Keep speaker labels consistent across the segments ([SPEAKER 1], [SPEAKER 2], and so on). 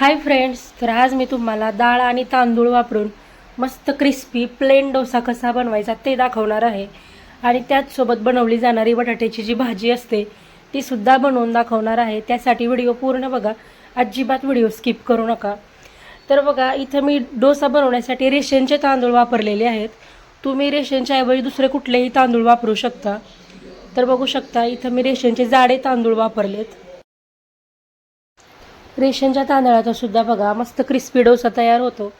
[SPEAKER 1] Hi friends तर आज मी तुम्हाला डाळ आणि तांदूळ वापरून मस्त क्रिस्पी प्लेन डोसा कसा बनवायचा ते दाखवणार आहे. आणि त्याचसोबत बनवली जाणारी बटाट्याची जी भाजी असते ती सुद्धा बनवून दाखवणार आहे. त्यासाठी व्हिडिओ पूर्ण बघा. अजिबात व्हिडिओ स्किप करू नका. तर बघा इथं मी डोसा बनवण्यासाठी रेशनचे तांदूळ वापरलेले आहेत. तुम्ही रेशनच्या ऐवजी दुसरे कुठलेही तांदूळ वापरू शकता. तर बघू शकता इथं मी रेशनचे जाडे तांदूळ वापरलेत. रेशनच्या तांदळाचा सुद्धा बघा मस्त क्रिस्पी डोसा तयार होतो.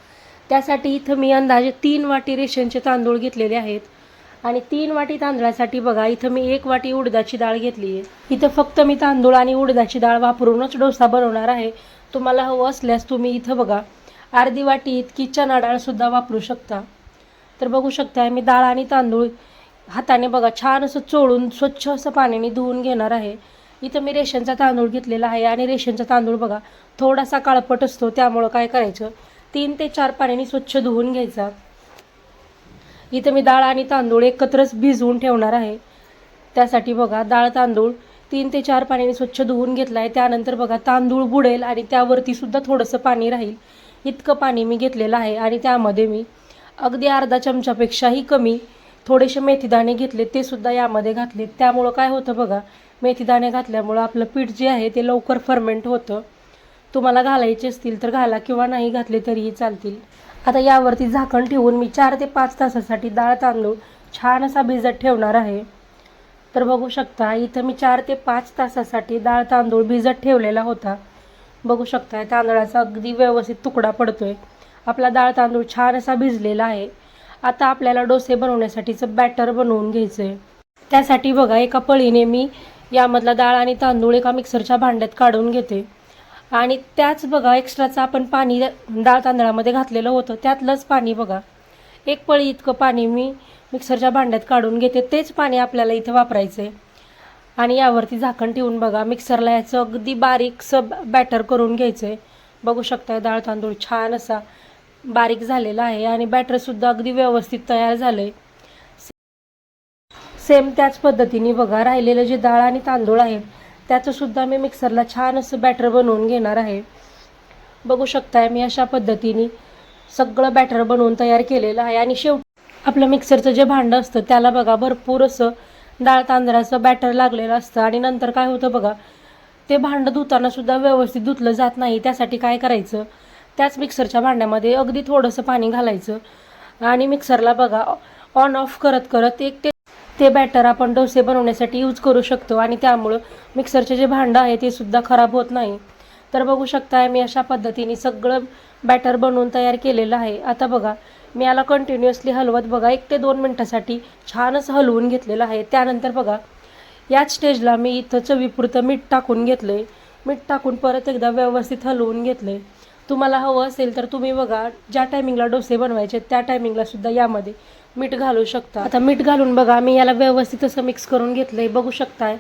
[SPEAKER 1] त्यासाठी इथं मी अंदाजे तीन वाटी रेशनचे तांदूळ घेतलेले आहेत. आणि तीन वाटी तांदळासाठी बघा इथं मी एक वाटी उडदाची डाळ घेतली आहे. इथं फक्त मी तांदूळ आणि उडदाची डाळ वापरूनच डोसा बनवणार आहे. तुम्हाला हवं असल्यास तुम्ही इथं बघा अर्धी वाटी इतकी चणा डाळसुद्धा वापरू शकता. तर बघू शकता मी डाळ आणि तांदूळ हाताने बघा छान असं चोळून स्वच्छ असं पाण्याने धुवून घेणार आहे. इथं मी रेशनचा तांदूळ घेतलेला आहे आणि रेशनचा तांदूळ बघा थोडासा काळपट असतो त्यामुळं काय करायचं? तीन ते चार पाण्याने स्वच्छ धुवून घ्यायचा. इथं मी डाळ आणि तांदूळ एकत्रच भिजवून ठेवणार आहे. त्यासाठी बघा डाळ तांदूळ तीन ते चार पाण्याने स्वच्छ धुवून घेतला आहे त्यानंतर बघा तांदूळ बुडेल आणि त्यावरती सुद्धा थोडंसं पाणी राहील. इतकं पाणी मी घेतलेलं आहे आणि त्यामध्ये मी अगदी अर्धा चमच्यापेक्षाही कमी थोडेसे मेथीदाणे घेतले ते सुद्धा यामध्ये घातले त्यामुळं काय होतं बघा मेथीदाणे घातल्यामुळं आपलं पीठ जे आहे ते लवकर फर्मेंट होतं. तुम्हाला घालायचे असतील तर घाला किंवा नाही घातले तरीही चालतील. आता यावरती झाकण ठेवून मी चार ते पाच तासासाठी डाळ तांदूळ छान असा भिजत ठेवणार आहे. तर बघू शकता इथं मी चार ते पाच तासासाठी डाळ तांदूळ भिजत ठेवलेला होता. बघू शकता तांदळाचा अगदी व्यवस्थित तुकडा पडतो आहे आपला डाळ तांदूळ छान असा भिजलेला आहे. आता आपल्याला डोसे बनवण्यासाठीचं बॅटर बनवून घ्यायचं आहे त्यासाठी बघा एका पळीने मी यामधला डाळ आणि तांदूळ एका मिक्सरच्या भांड्यात काढून घेते. आणि त्याच बघा एक्स्ट्राचं आपण पाणी डाळ तांदळामध्ये घातलेलं होतं त्यातलंच पाणी बघा. एक पळी इतकं पाणी मी मिक्सरच्या भांड्यात काढून घेते तेच पाणी आपल्याला इथे वापरायचं आहे आणि यावरती झाकण ठेवून बघा मिक्सरला याचं अगदी बारीकसं बॅटर करून घ्यायचं आहे बघू शकता डाळ तांदूळ छान असा बारीक झालेला आहे आणि बॅटरसुद्धा अगदी व्यवस्थित तयार झालं आहे सेम त्याच पद्धतीने बघा राहिलेलं जे डाळ आणि तांदूळ आहे त्याचंसुद्धा मी मिक्सरला छान असं बॅटर बनवून घेणार आहे. बघू शकताय मी अशा पद्धतीने सगळं बॅटर बनवून तयार केलेलं आहे. आणि शेवटी आपलं मिक्सरचं जे भांडं असतं त्याला बघा भरपूर असं डाळ तांदळाचं बॅटर लागलेलं असतं. आणि नंतर काय होतं बघा ते भांडं धुताना सुद्धा व्यवस्थित धुतलं जात नाही. त्यासाठी काय करायचं? त्याच मिक्सरच्या भांड्यामध्ये अगदी थोडंसं पाणी घालायचं. आणि मिक्सरला बघा ऑन ऑफ करत करत एक ते ते बॅटर आपण डोसे बनवण्यासाठी यूज करू शकतो आणि त्यामुळं मिक्सरचे जे भांडं आहे ते सुद्धा खराब होत नाही. तर बघू शकताय मी अशा पद्धतीने सगळं बॅटर बनवून तयार केलेलं आहे. आता बघा मी याला कंटिन्युअसली हलवत बघा एक ते दोन मिनटासाठी छानच हलवून घेतलेलं आहे. त्यानंतर बघा याच स्टेजला मी इथं चवीपुरतं मीठ टाकून घेतलं आहे मीठ टाकून परत एकदा व्यवस्थित हलवून घेतलं आहे तुम्हाला हवं असेल तर तुम्ही बघा ज्या टायमिंगला डोसे बनवायचे त्या टायमिंगला सुद्धा यामध्ये मीठ घालू शकता. आता मीठ घालून बघा मी याला व्यवस्थित असं मिक्स करून घेतलं आहे बघू शकताय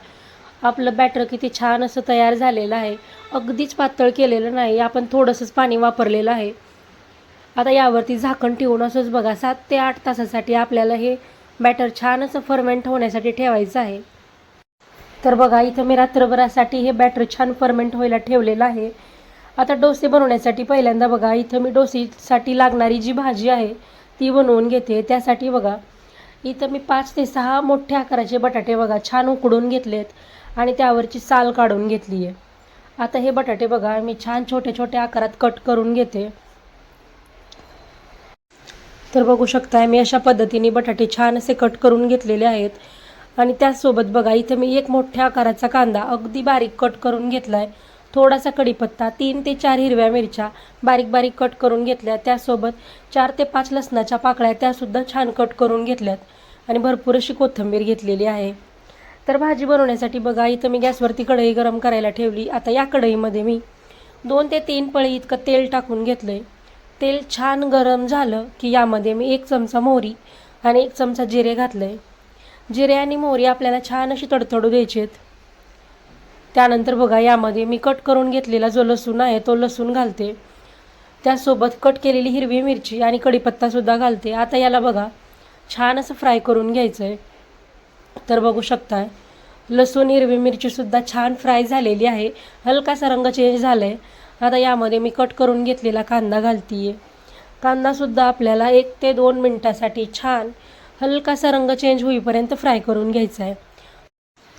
[SPEAKER 1] आपलं बॅटर किती छान असं तयार झालेलं आहे. अगदीच पातळ केलेलं नाही आपण थोडंसंच पाणी वापरलेलं आहे. आता यावरती झाकण ठेवून असंच बघा सात ते आठ तासासाठी आपल्याला हे बॅटर छान असं फर्मेंट होण्यासाठी ठेवायचं आहे. तर बघा इथं मी रात्रभरासाठी हे बॅटर छान फर्मेंट व्हायला ठेवलेलं आहे. आता डोसे बनवण्यासाठी पहिल्यांदा बघा इथं मी डोसेसाठी लागणारी जी भाजी आहे ती बनवून घेते. त्यासाठी बघा इथं मी पाच ते सहा मोठ्या आकाराचे बटाटे बघा छान उकडून घेतलेत आणि त्यावरची साल काढून घेतली आहे आता हे बटाटे बघा मी छान छोट्या छोट्या आकारात कट करून घेते. तर बघू शकताय मी अशा पद्धतीने बटाटे छान असे कट करून घेतलेले आहेत. आणि त्याचसोबत बघा इथं मी एक मोठ्या आकाराचा कांदा अगदी बारीक कट करून घेतला आहे थोडासा कढीपत्ता तीन ते चार हिरव्या मिरच्या बारीक बारीक कट करून घेतल्या. त्यासोबत चार ते पाच लसणाच्या पाकळ्या त्यासुद्धा छान कट करून घेतल्यात आणि भरपूर अशी कोथिंबीर घेतलेली आहे. तर भाजी बनवण्यासाठी बघा इथं मी गॅसवरती कढई गरम करायला ठेवली. आता या कढईमध्ये मी दोन ते तीन पळी इतकं तेल टाकून घेतलं आहे तेल छान गरम झालं की यामध्ये मी एक चमचा मोहरी आणि एक चमचा जिरे घातलं आहे जिरे आणि मोहरी आपल्याला छान अशी तडतडू द्यायची आहेत त्यानंतर बघा यामध्ये मी कट करून घेतलेला जो लसूण आहे तो लसूण घालते. त्यासोबत कट केलेली हिरवी मिरची आणि कढीपत्तासुद्धा घालते. आता याला बघा छान असं फ्राय करून घ्यायचं आहे तर बघू शकताय लसूण हिरवी मिरचीसुद्धा छान फ्राय झालेली आहे. हलकासा रंग चेंज झाला आहे आता यामध्ये मी कट करून घेतलेला कांदा घालतीये. कांदासुद्धा आपल्याला एक ते दोन मिनटासाठी छान हलकासा रंग चेंज होईपर्यंत फ्राय करून घ्यायचा आहे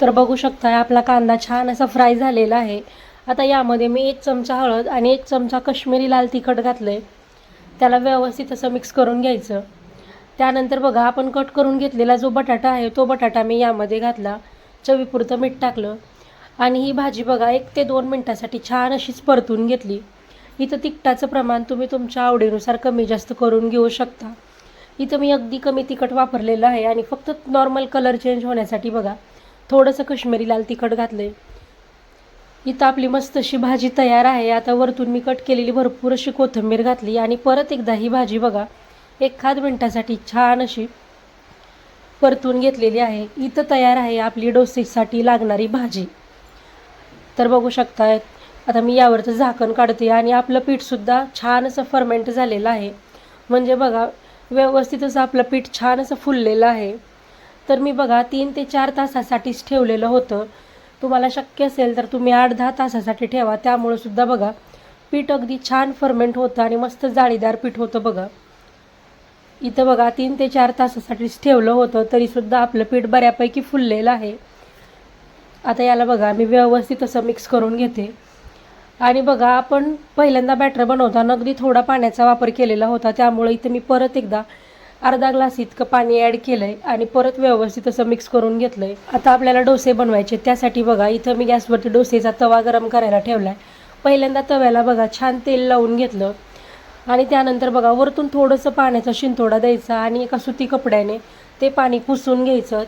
[SPEAKER 1] तर बघू शकताय आपला कांदा छान असा फ्राय झालेला आहे. आता यामध्ये मी एक चमचा हळद आणि एक चमचा कश्मीरी लाल तिखट घातलं आहे त्याला व्यवस्थित असं मिक्स करून घ्यायचं. त्यानंतर बघा आपण कट करून घेतलेला जो बटाटा आहे तो बटाटा मी यामध्ये घातला. चवीपुरतं मीठ टाकलं. आणि ही भाजी बघा एक ते दोन मिनटासाठी छान अशीच परतून घेतली. इथं तिखटाचं प्रमाण तुम्ही तुमच्या आवडीनुसार कमी जास्त करून घेऊ शकता. इथं मी अगदी कमी तिखट वापरलेलं आहे आणि फक्त नॉर्मल कलर चेंज होण्यासाठी बघा थोडंसं कश्मीरी लाल तिखट घातलं आहे इथं आपली मस्त अशी भाजी तयार आहे. आता वरतून मी कट केलेली भरपूर अशी कोथिंबीर घातली आणि परत एकदा ही भाजी बघा एखाद मिनटासाठी छान अशी परतून घेतलेली आहे. इथं तयार आहे आपली डोसेसाठी लागणारी भाजी. तर बघू शकताय आता मी यावरचं झाकण काढते आणि आपलं पीठसुद्धा छान असं फर्मेंट झालेलं आहे. म्हणजे बघा व्यवस्थित असं आपलं पीठ छान असं फुललेलं आहे. तर मी बघा तीन ते चार तासासाठीच ठेवलेलं होतं. तुम्हाला शक्य असेल तर तुम्ही आठ दहा तासासाठी ठेवा. त्यामुळं सुद्धा बघा पीठ अगदी छान फर्मेंट होतं आणि मस्त जाळीदार पीठ होतं बघा. इथं बघा तीन ते चार तासासाठीच ठेवलं होतं तरीसुद्धा आपलं पीठ बऱ्यापैकी फुललेलं आहे. आता याला बघा मी व्यवस्थित असं मिक्स करून घेते. आणि बघा आपण पहिल्यांदा बॅटर बनवताना अगदी थोडा पाण्याचा वापर केलेला होता. त्यामुळे इथं मी परत एकदा अर्धा ग्लास इतकं पाणी ॲड केलं आहे आणि परत व्यवस्थित असं मिक्स करून घेतलं आहे आता आपल्याला डोसे बनवायचे त्यासाठी बघा इथं मी गॅसवरती डोसेचा तवा गरम करायला ठेवला आहे पहिल्यांदा तव्याला बघा छान तेल लावून घेतलं. आणि त्यानंतर बघा वरतून थोडंसं पाण्याचा शिंतोडा द्यायचा आणि एका सुती कपड्याने ते पाणी पुसून घ्यायचं.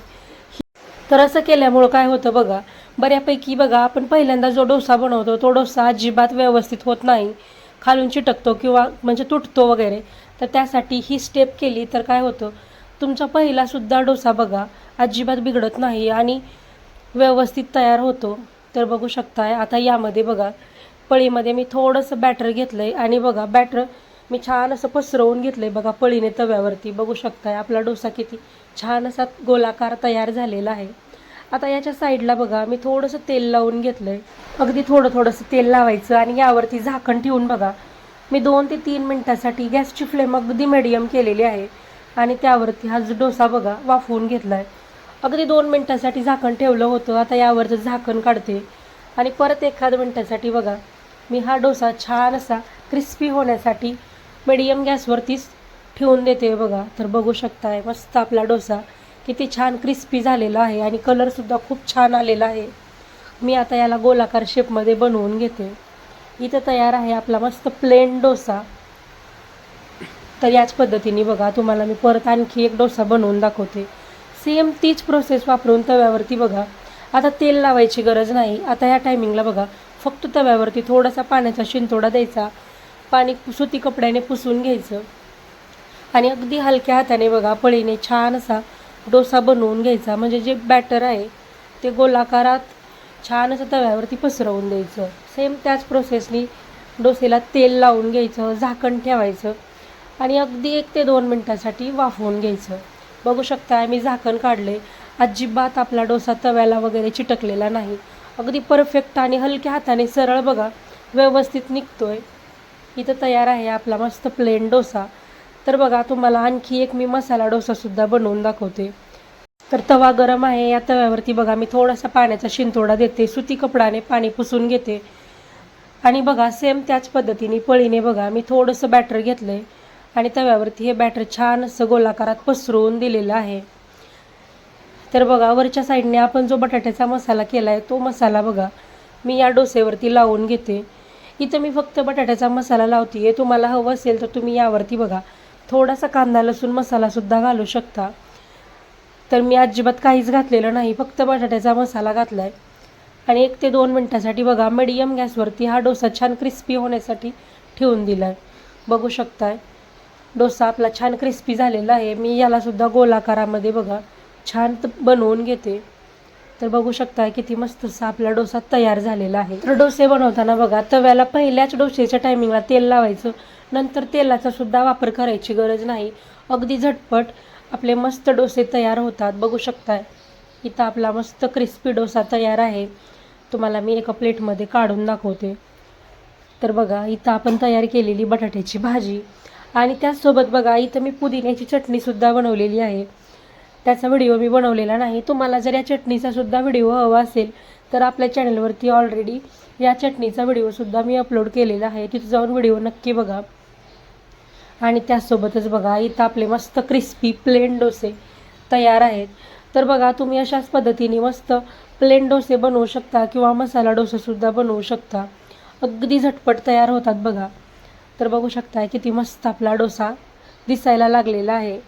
[SPEAKER 1] तर असं केल्यामुळं काय होतं बघा बऱ्यापैकी बघा आपण पहिल्यांदा जो डोसा बनवतो तो डोसा अजिबात व्यवस्थित होत नाही. खालून चिटकतो किंवा म्हणजे तुटतो वगैरे. तर त्यासाठी ही स्टेप केली तर काय होतं? तुमचा पहिलासुद्धा डोसा बघा अजिबात बिघडत नाही आणि व्यवस्थित तयार होतो. तर बघू शकताय आता यामध्ये बघा पळीमध्ये मी थोडंसं बॅटर घेतलं आहे आणि बघा बॅटर मी छान असं पसरवून घेतलं आहे बघा पळीने तव्यावरती. बघू शकताय आपला डोसा किती छान असा गोलाकार तयार झालेला आहे. आता याच्या साईडला बघा मी थोडंसं तेल लावून घेतलं आहे अगदी थोडं थोडंसं तेल लावायचं आणि यावरती झाकण ठेवून बघा. मी दोन ते तीन मिनटासाठी गॅसची फ्लेम अगदी मिडियम केलेली आहे. आणि त्यावरती हा जो डोसा बघा वाफवून घेतला आहे अगदी दोन मिनटासाठी झाकण ठेवलं होतं. आता यावरचं झाकण काढते. आणि परत एखाद मिनटासाठी बघा मी हा डोसा छान असा क्रिस्पी होण्यासाठी मिडियम गॅसवरतीच ठेवून देते बघा. तर बघू शकताय मस्त आपला डोसा किती छान क्रिस्पी झालेला आहे. आणि कलरसुद्धा खूप छान आलेला आहे. मी आता याला गोलाकार शेपमध्ये बनवून घेते. इथं तयार आहे आपला मस्त प्लेन डोसा. तर याच पद्धतीने बघा तुम्हाला मी परत आणखी एक डोसा बनवून दाखवते. सेम तीच प्रोसेस वापरून तव्यावरती बघा. आता तेल लावायची गरज नाही. आता ह्या टायमिंगला बघा. फक्त तव्यावरती थोडासा पाण्याचा शिंतोडा द्यायचा. पाणी सुती कपड्याने पुसून घ्यायचं. आणि अगदी हलक्या हाताने बघा पळीने छान असा डोसा बनवून घ्यायचा. म्हणजे जे बॅटर आहे ते गोलाकारात छान असं तव्यावरती पसरवून द्यायचं. सेम त्याच प्रोसेसनी डोसेला तेल लावून घ्यायचं झाकण ठेवायचं आणि अगदी एक ते दोन मिनटासाठी वाफवून घ्यायचं. बघू शकता मी झाकण काढले अजिबात आपला डोसा तव्याला वगैरे चिटकलेला नाही. अगदी परफेक्ट आणि हलक्या हाताने सरळ बघा व्यवस्थित निघतो आहे इथं तयार आहे आपला मस्त प्लेन डोसा. तर बघा तुम्हाला आणखी एक मी मसाला डोसासुद्धा बनवून दाखवते. तर तवा गरम आहे या तव्यावरती बघा मी थोडासा पाण्याचा शिंतोडा देते सुती कपडाने पाणी पुसून घेते. आणि बघा सेम त्याच पद्धतीने पळीने बघा मी थोडंसं बॅटर घेतलं आहे आणि तव्यावरती हे बॅटर छान असं गोलाकारात पसरवून दिलेलं आहे. तर बघा वरच्या साईडने आपण जो बटाट्याचा मसाला केला आहे तो मसाला बघा मी या डोसेवरती लावून घेते. इथं मी फक्त बटाट्याचा मसाला लावते तुम्हाला हवं असेल तर तुम्ही यावरती बघा थोडासा कांदा लसूण मसालासुद्धा घालू शकता. तर मी अजिबात काहीच घातलेलं नाही फक्त बटाट्याचा मसाला घातला आहे आणि एक ते दोन मिनटासाठी बघा मिडियम गॅसवरती हा डोसा छान क्रिस्पी होण्यासाठी ठेवून दिला आहे बघू शकताय डोसा आपला छान क्रिस्पी झालेला आहे. मी यालासुद्धा गोलाकारामध्ये बघा छान त- बनवून घेते. तर बघू शकताय किती मस्त असा आपला डोसा तयार झालेला आहे. तर डोसे बनवताना बघा तव्याला पहिल्याच डोसेच्या टायमिंगला तेल लावायचं. नंतर तेलाचा सुद्धा वापर करायची गरज नाही. अगदी झटपट आपले मस्त डोसे तयार होतात. बघू शकताय. इथं आपला मस्त क्रिस्पी डोसा तयार आहे. तुम्हाला मी एका प्लेटमध्ये काढून दाखवते. तर बघा इथं आपण तयार केलेली बटाट्याची भाजी. आणि त्याचसोबत बघा इथं मी पुदिन्याची चटणीसुद्धा बनवलेली आहे. त्याचा व्हिडिओ मी बनवलेला नाही. तुम्हाला जर या चटणीचासुद्धा व्हिडिओ हवा असेल तर आपल्या चॅनलवरती ऑलरेडी या चटणीचा व्हिडिओसुद्धा मी अपलोड केलेला आहे. तिथं जाऊन व्हिडिओ नक्की बघा. आणि त्यासोबतच बघा इथं आपले मस्त क्रिस्पी प्लेन डोसे तयार आहेत. तर बघा तुम्ही अशाच पद्धतीने मस्त प्लेन डोसे बनवू शकता किंवा मसाला डोसासुद्धा बनवू शकता. अगदी झटपट तयार होतात बघा. तर बघू शकता किती मस्त आपला डोसा दिसायला लागलेला आहे.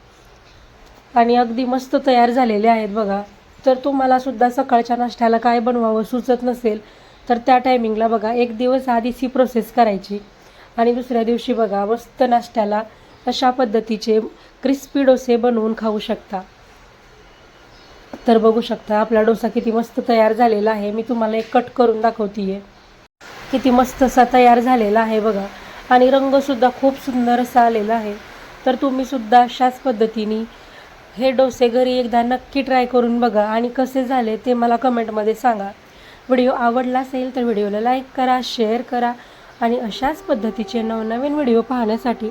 [SPEAKER 1] आणि अगदी मस्त तयार झालेले आहेत बघा. तर तुम्हालासुद्धा सकाळच्या नाश्त्याला काय बनवावं सुचत नसेल तर त्या टायमिंगला बघा एक दिवस आधीच ही प्रोसेस करायची. आणि दुसऱ्या दिवशी बघा मस्त नाश्त्याला अशा पद्धतीचे क्रिस्पी डोसे बनवून खाऊ शकता. तर बघू शकता आपला डोसा किती मस्त तयार झालेला आहे. मी तुम्हाला एक कट करून दाखवतीये. किती मस्त असा तयार झालेला आहे बघा. आणि रंगसुद्धा खूप सुंदर असा आलेला आहे. तर तुम्ही सुद्धा अशाच पद्धतीने हे डोसे घरी एकदा नक्की ट्राय करून बघा. आणि कसे झाले ते मला कमेंटमध्ये सांगा. व्हिडिओ आवडला असेल तर व्हिडिओला लाईक करा शेअर करा. आणि अशाच पद्धतीचे नवनवीन व्हिडिओ पाहण्यासाठी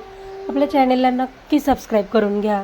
[SPEAKER 1] आपल्या चॅनेलला नक्की सबस्क्राईब करून घ्या.